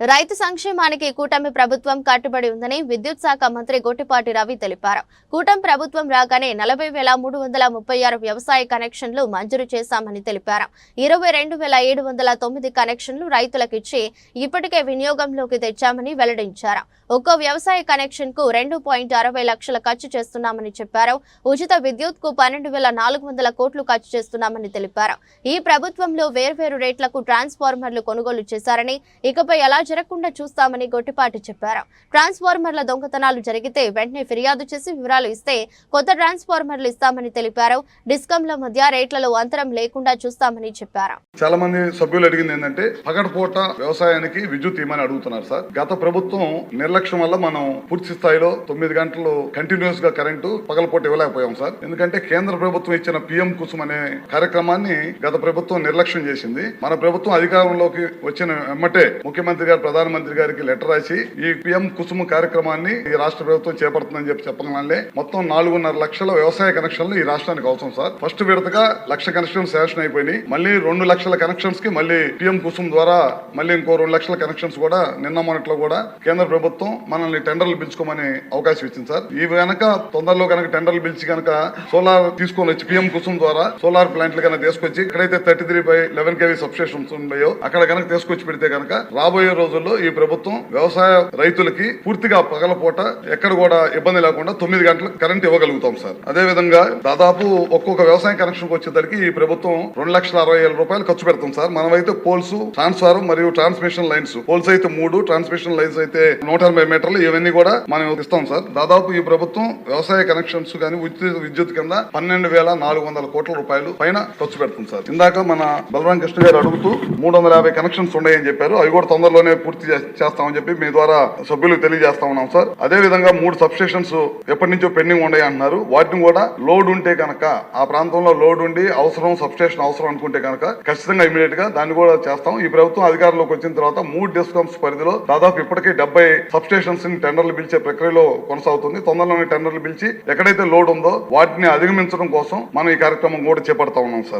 రైతు సంక్షేమానికి కూటమి ప్రభుత్వం కట్టుబడి ఉందని విద్యుత్ శాఖ మంత్రి గొట్టిపాటి రవి తెలిపారు. కూటమి ప్రభుత్వం రాగానే నలభై వేల మూడు వందల ముప్పై ఆరు వ్యవసాయ కనెక్షన్లు మంజూరు చేశామని తెలిపారు. ఇరవై రెండు వేల ఏడు వందల తొమ్మిది కనెక్షన్లు రైతులకిచ్చి ఇప్పటికే వినియోగంలోకి తెచ్చామని వెల్లడించారు. ఒక్కో వ్యవసాయ కనెక్షన్కు రెండు పాయింట్ అరవై లక్షల ఖర్చు చేస్తున్నామని చెప్పారు. ఉచిత విద్యుత్కు పన్నెండు వేల నాలుగు వందల కోట్లు ఖర్చు చేస్తున్నామని తెలిపారు. ఈ ప్రభుత్వంలో వేర్వేరు రేట్లకు ట్రాన్స్ఫార్మర్లు కొనుగోలు చేశారని ఇకపై ఎలా జరగకుండా చూస్తామని గొట్టిపాటి చెప్పారు. ట్రాన్స్ఫార్మర్ల దొంగతనాలు జరిగితే వెంటనే ఫిర్యాదు చేసి వివరాలు ఇస్తే కొత్త ట్రాన్స్ఫార్మర్లు ఇస్తామని తెలిపారు. డిస్కంల మధ్య రేట్లలో అంతరం లేకుండా చూస్తామని చెప్పారు. చాలా మంది సభ్యులు అడిగింది ఏంటంటే పగటిపూట వ్యవసాయానికి విద్యుత్ ఇవ్వమని అడుగుతున్నారు సార్. గత ప్రభుత్వం నిర్లక్ష్యం వల్ల మనం పూర్తి స్థాయిలో తొమ్మిది గంటలు కంటిన్యూస్గా కరెంటు పగలపూట ఇవ్వలేకపోయాం సార్. ఎందుకంటే కేంద్ర ప్రభుత్వం ఇచ్చిన పిఎం కుసుమ్ అనే కార్యక్రమాన్ని గత ప్రభుత్వం నిర్లక్ష్యం చేసింది. మన ప్రభుత్వం అధికారంలోకి వచ్చిన వెమ్మటే ముఖ్యమంత్రి గారు ప్రధానమంత్రి గారికి లెటర్ రాసి ఈ పిఎం కుసుమ కార్యక్రమాన్ని ఈ రాష్ట్ర ప్రభుత్వం చేపడుతుందని చెప్పి చెప్పడం మొత్తం నాలుగున్నర లక్షల వ్యవసాయ కనెక్షన్లు ఈ రాష్ట్రానికి అవసరం సార్. ఫస్ట్ విడతగా లక్ష కనెక్షన్ శాంక్షన్ అయిపోయినాయి. మళ్ళీ రెండు లక్షల కనెక్షన్స్కి మళ్ళీ పిఎం కుసుమ్ ద్వారా మళ్ళీ ఇంకో రెండు లక్షల కనెక్షన్స్ కూడా నిన్న మొన్నట్లో కూడా కేంద్ర ప్రభుత్వం మనల్ని టెండర్లు పిలుచుకోమని అవకాశం ఇచ్చింది సార్. ఈ వెనక తొందరలో కనుక టెండర్లు పిలిచి కనుక సోలార్ తీసుకొని వచ్చి పిఎం కుసుమ్ ద్వారా సోలార్ ప్లాంట్లు కనుక తీసుకొచ్చి ఎక్కడైతే thirty three by eleven KV substations ఉన్నాయో అక్కడ కనుక తీసుకొచ్చి పెడితే కనుక రాబోయే రోజుల్లో ఈ ప్రభుత్వం వ్యవసాయ రైతులకి పూర్తిగా పగలపూట ఎక్కడ కూడా ఇబ్బంది లేకుండా తొమ్మిది గంటలకు కరెంట్ ఇవ్వగలుగుతాం సార్. అదే విధంగా దాదాపు ఒక్కొక్క వ్యవసాయ కనెక్షన్ వచ్చేసరికి ఈ ప్రభుత్వం రెండు లక్షల అరవై వేల రూపాయలు ఖర్చు పెడతాం సార్. మనమైతే పోల్స్ ట్రాన్స్ఫారం మరియు ట్రాన్స్మిషన్ లైన్స్ పోల్స్ అయితే మూడు ట్రాన్స్మిషన్ లైన్స్ అయితే నూట ఎనభై మీటర్లు ఇవన్నీ కూడా మనం ఇస్తాం సార్. దాదాపు ఈ ప్రభుత్వం వ్యవసాయ కనెక్షన్స్ కానీ విద్యుత్ విద్యుత్ కింద పన్నెండు వేల నాలుగు వందల కోట్ల రూపాయలు పైన ఖర్చు పెడుతుంది సార్. ఇందాక మన బలరాం కృష్ణ గారు అడుగుతూ మూడు వందల యాభై కనెక్షన్స్ ఉన్నాయని చెప్పారు. అవి కూడా తొందరలోనే పూర్తి చేస్తామని చెప్పి మీ ద్వారా సభ్యులకు తెలియజేస్తా ఉన్నాం సార్. అదే విధంగా మూడు సబ్స్టేషన్స్ ఎప్పటి నుంచో పెండింగ్ ఉన్నాయి అంటున్నారు వాటిని కూడా లోడ్ ఉంటే కనుక ఆ ప్రాంతంలో లోడ్ ఉండి అవసరం సబ్స్టేషన్ అవసరం అనుకుంటే కనుక ఖచ్చితంగా ఇమీడియట్గా దాన్ని కూడా చేస్తాం. ఈ ప్రభుత్వం అధికారంలోకి వచ్చిన తర్వాత మూడు డిస్కౌంట్స్ పరిధిలో దాదాపు ఇప్పటికే డెబ్బై సబ్స్టేషన్స్ని టెండర్లు పిలిచే ప్రక్రియలో కొనసాగుతుంది. తొందరలోనే టెండర్లు పిలిచి ఎక్కడైతే లోడ్ ఉందో వాటిని అధిగమించడం కోసం మనం ఈ కార్యక్రమం కూడా చేపడతా ఉన్నాం సార్.